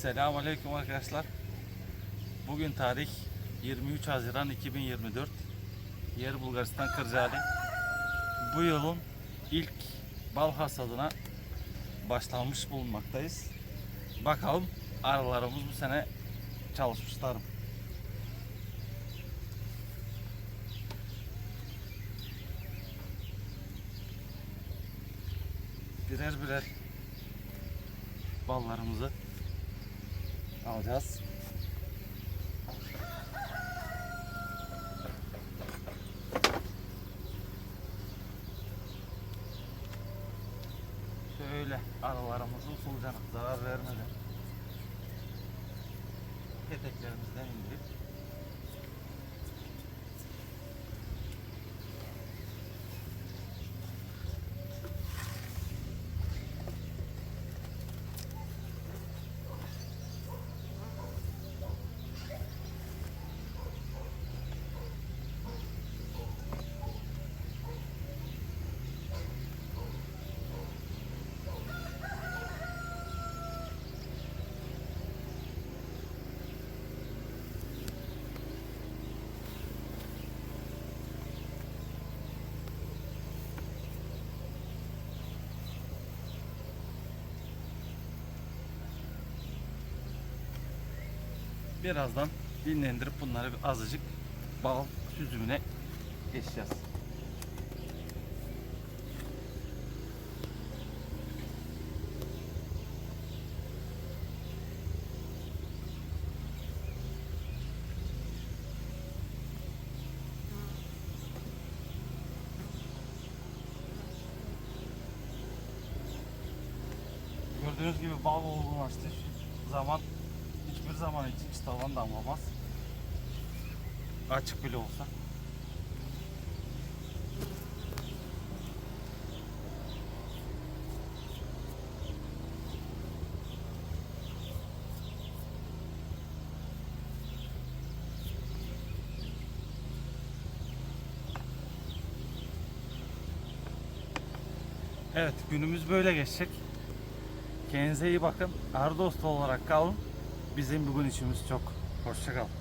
Selamünaleyküm arkadaşlar. Bugün tarih 23 Haziran 2024. Yer Bulgaristan Kırcaali. Bu yılın ilk bal hasadına başlanmış bulunmaktayız. Bakalım arılarımız bu sene çalışmışlar mı? Birer birer ballarımızı alacağız. Şöyle aralarımızı usulca zarar vermeden peteklerimizden indirip birazdan dinlendirip bunları bir azıcık bal süzümüne geçeceğiz. Gördüğünüz gibi bal olgunlaştı. Zaman hiçbir zaman hiç tavan damlamaz. Açık bile olsa. Evet günümüz böyle geçecek. Kendinize iyi bakın. Ardosta olarak kalın. Bizim bugün işimiz çok. Hoşçakalın.